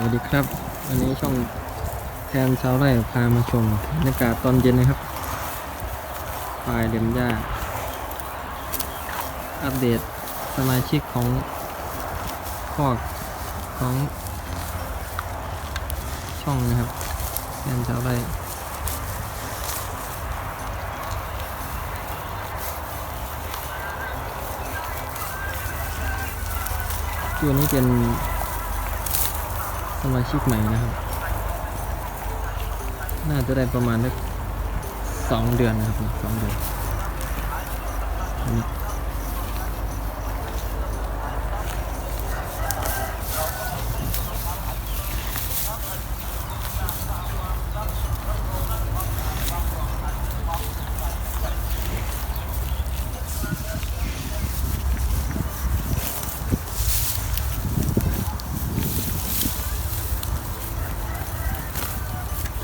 สวัสดีครับ วันนี้ช่องแทนชาวไร่พามาชมบรรยากาศตอนเย็นนะครับฝ่ายเดมย่าอัปเดตสมาชิกของคอกของ ช่องนะครับแทนชาวไร่ตัวนี้เป็น สมาชิกใหม่นะครับ น่าจะได้ประมาณสักสองเดือนนะครับสองเดือน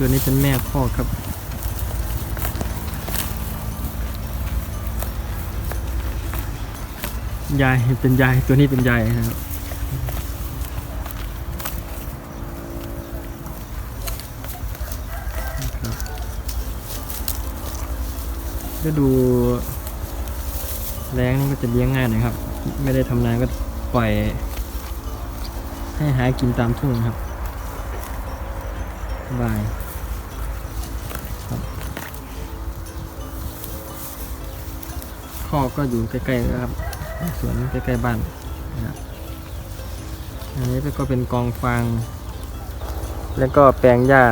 ตัวนี้เป็นแม่พ่อครับ ยายเป็นยายตัวนี้เป็นยายนะครับครับฤดูแรงนี่ก็จะเลี้ยงง่ายหน่อยครับ ไม่ได้ทำนาก็ปล่อย ให้หากินตามทุ่งครับบาย คอก็อยู่ใกล้ๆนะครับสวนใกล้ๆบ้านนะครับอันนี้ก็เป็นกองฟาง แล้วก็แปลงหญ้า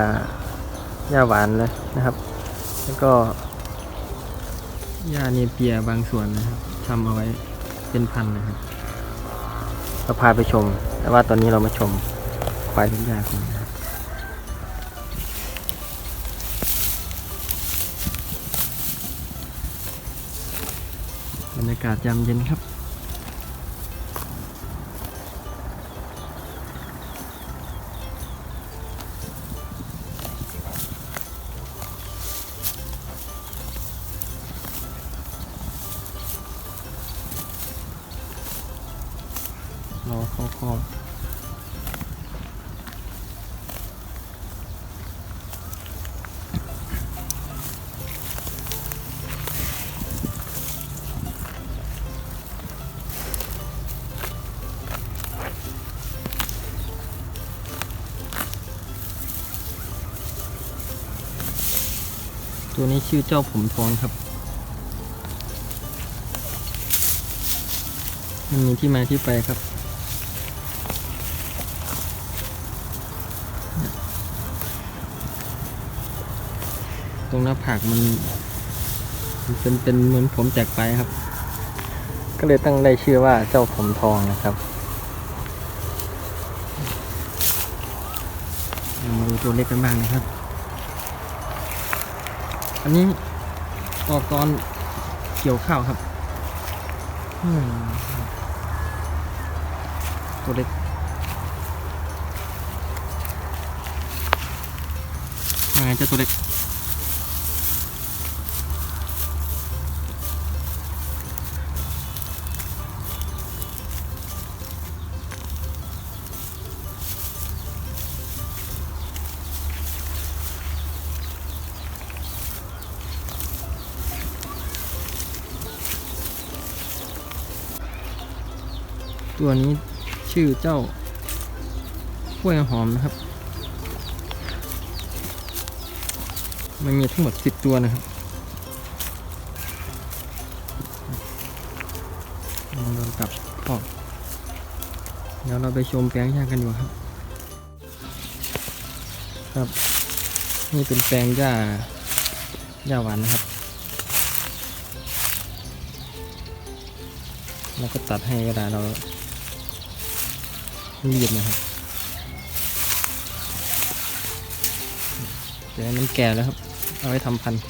หญ้าหวานเลยนะครับ แล้วก็หญ้าเนเปียบางส่วนนะครับทำเอาไว้เป็นพันนะครับก็พาไปชม แต่ว่าตอนนี้เรามาชมควายทุกหญ้าก่อน รรยากาศยามเย็นครับ ตัวนี้ชื่อเจ้าผมทองครับ มันมีที่มาที่ไปครับ ตรงหน้าผากมันเป็นเป็นเหมือนผมแจกไปครับ ก็เลยตั้งได้ชื่อว่าเจ้าผมทองนะครับมาดูตัวเล็กกันบ้างนะครับ อันนี้ออกตอนเกี่ยวข้าวครับตัวเล็กยังไงเจ้าตัวเล็ก ตัวนี้ชื่อเจ้ากล้วยหอมนะครับ มันมีทั้งหมดสิบตัวนะครับลองเดินกลับขอบเดี๋ยวเราไปชมแปลงหญ้ากันดีกว่าครับ ครับ นี่เป็นแปลงหญ้าหญ้าหวานนะครับ เราก็ตัดให้เวลาเรา รีดนะครับเดี๋ยวมันแก่แล้วครับ เอาไว้ทำพันธุ์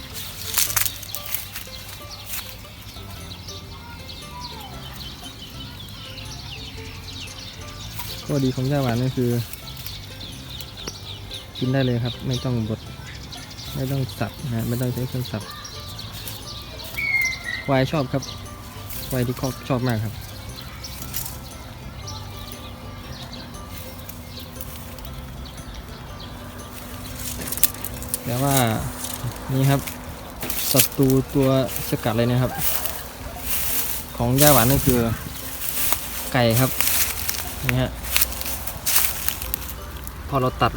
ข้อดีของหญ้าหวานก็คือ กินได้เลยครับ ไม่ต้องบด ไม่ต้องสับนะไม่ต้องใช้เครื่องสับควายชอบครับควายที่คอกชอบมากครับ แต่ว่านี่ครับศัตรูตัวสกัดเลยนะครับ ของย่าหวานนั่นคือไก่ครับนี่ฮะพอเราตัด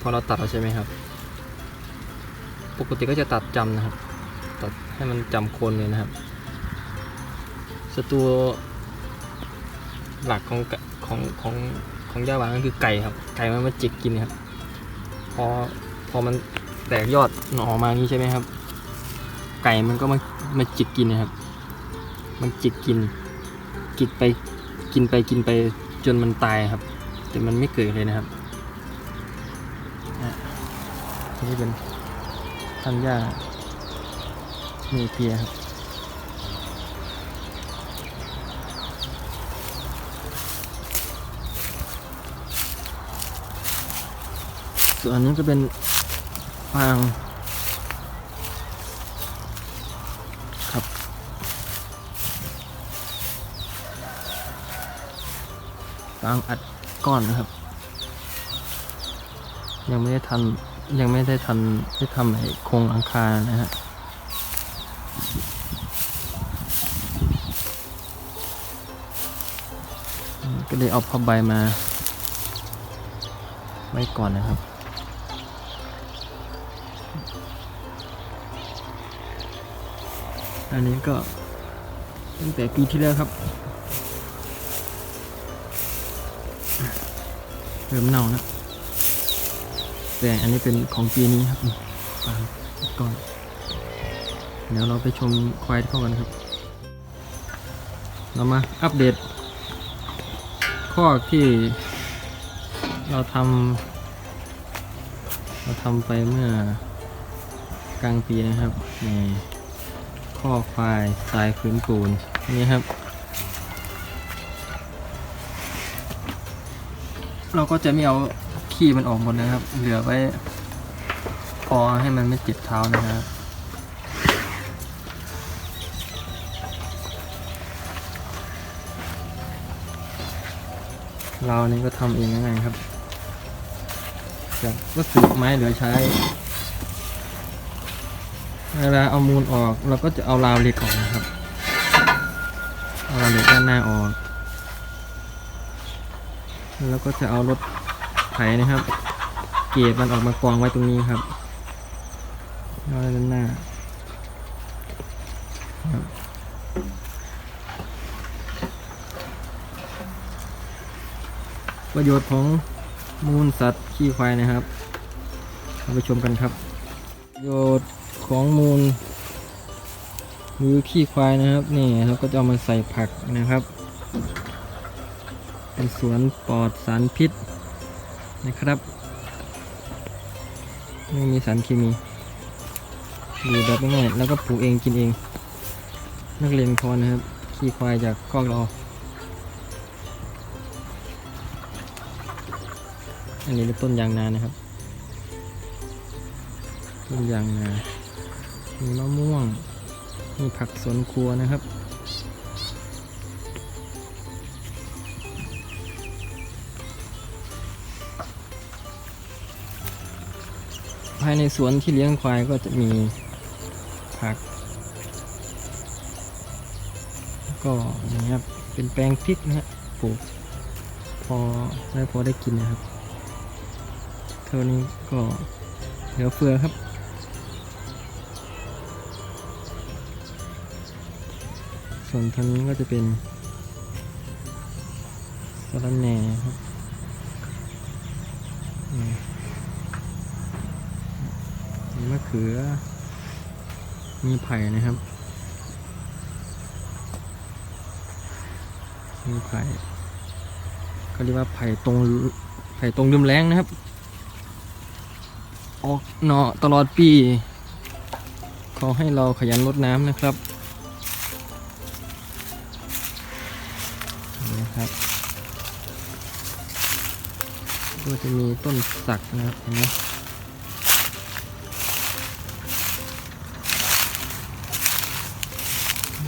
พอเราตัดแล้วใช่ไหมครับ ปกติก็จะตัดจำนะครับ ตัดให้มันจำคนเลยนะครับศัตรูหลักของของของของย่าหวานก็คือไก่ครับ ไก่มันมาจิกกินครับ พอพอมันแตกยอดหน่อมาอย่างนี้ใช่ไหมครับ ไก่มันก็มามาจิกกินนะครับ มันจิกกิน กินไปกินไปกินไปจนมันตายครับ แต่มันไม่เกิดเลยนะครับนี่เป็นทันหญ้าเนเปียครับ ส่วนอันนี้ก็เป็นฟางครับฟางอัดก้อนนะครับ ยังไม่ได้ทันยังไม่ได้ทันได้ทำไอ้โครงหลังคานะฮะก็เลยเอาผ้าใบมาไว้ก่อนนะครับ อันนี้ก็ตั้งแต่ปีที่แล้วครับเริ่มเน่าแล้วแต่อันนี้เป็นของปีนี้ครับฟางก่อน เดี๋ยวเราไปชมควายเข้ากันครับ เรามาอัปเดต ข้อที่เราทำเราทำไปเมื่อกลางปีนะครับนี่ ข้อควายทรายพื้นปูนนี่ครับ เราก็จะไม่เอาขี้มันออกหมดนะครับ เหลือไว้พอให้มันไม่เจ็บเท้านะครับเรานี่ก็ทำเองง่ายๆครับจากวัสดุไม้เหลือใช้ เวลาเอามูลออกเราก็จะเอาราวเหล็กออกนะครับ เอาราวเหล็กด้านหน้าออก แล้วก็จะเอารถไถนะครับ เกบมันออกมากองไว้ตรงนี้ครับเอาด้านหน้าประโยชน์ของมูลสัตว์ขี้ควายนะครับเราไปชมกันครับ ประโยชน์ ของมูลหรือขี้ควายนะครับนี่เราก็จะเอามาใส่ผักนะครับ เป็นสวนปลอดสารพิษนะครับไม่มีสารเคมีอยู่แบบง่ายแล้วก็ปลูกเองกินเอง นักเรียนคอนนะครับ ขี้ควายจากกอกเรา อันนี้เป็นต้นยางนานะครับ ต้นยางนา มีมะม่วง มีผักสวนครัวนะครับ ภายในสวนที่เลี้ยงควายก็จะมีผัก ก็นี้ครับ เป็นแปลงพริกนะฮะปลูกพอได้พอได้กินนะครับเท่านี้ก็เหลือเฟือครับ ส่วนทางนี้ก็จะเป็นสะระแหน่ครับมีมะเขือ มีไผ่นะครับ มีไผ่ก็เรียกว่าไผ่ตรงไผ่ตรงลืมแรงนะครับ ออกหน่อตลอดปี ขอให้เราขยันรดน้ำนะครับ นะครับ ก็จะมีต้นสักนะครับเห็นไหม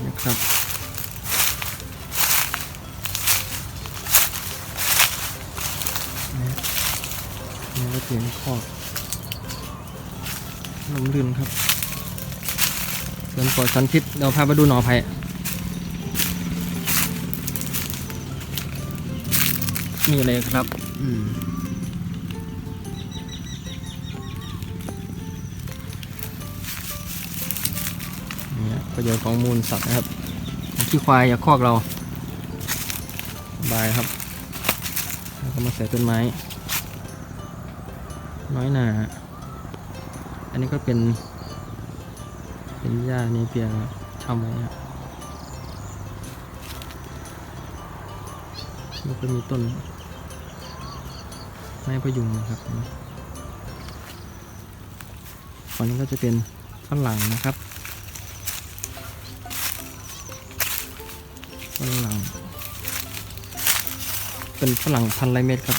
นะครับนี่นี่ก็เปลี่ยนคอกลมลื่นครับสวนปลอดสันพิษเดี๋ยวพาไปดูหนอไผ่ นี่เลยครับ อืมเนี่ยประโยชน์ของมูลสัตว์นะครับขี้ควายอย่าคอกเราบายครับ แล้วก็มาใส่ต้นไม้ น้อยหนาอันนี้ก็เป็น เป็นหญ้านี่เพียงชำไว้ครับแล้วก็มีต้น ไม้พยุงนะครับฝั่งนี้ก็จะเป็นฝรั่งนะครับฝรั่ง เป็นฝรั่งพันไรเม็ดครับ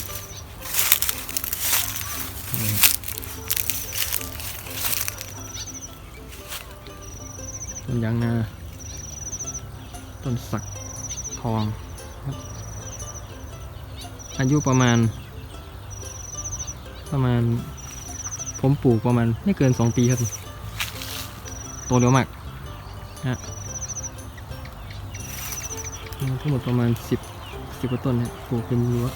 ต้นยางนา ต้นสักทอง อายุประมาณ ประมาณ ผมปลูกประมาณไม่เกินสองปีครับโตเร็วมากนะฮะทั้งหมดประมาณสิบสิบกว่าต้นเนี่ยปลูกเป็นรั้ว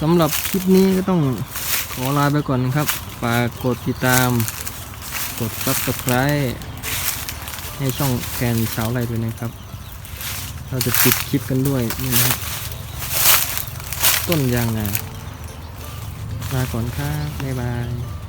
สำหรับคลิปนี้ก็ต้องขอลาไปก่อนนะครับฝากกดติดตาม กด subscribe ให้ช่องแกนสาวไรด้วยนะครับ เราจะปิดคลิปกันด้วยนี่นะครับ ต้นยางนาลาก่อนครับบ๊ายบาย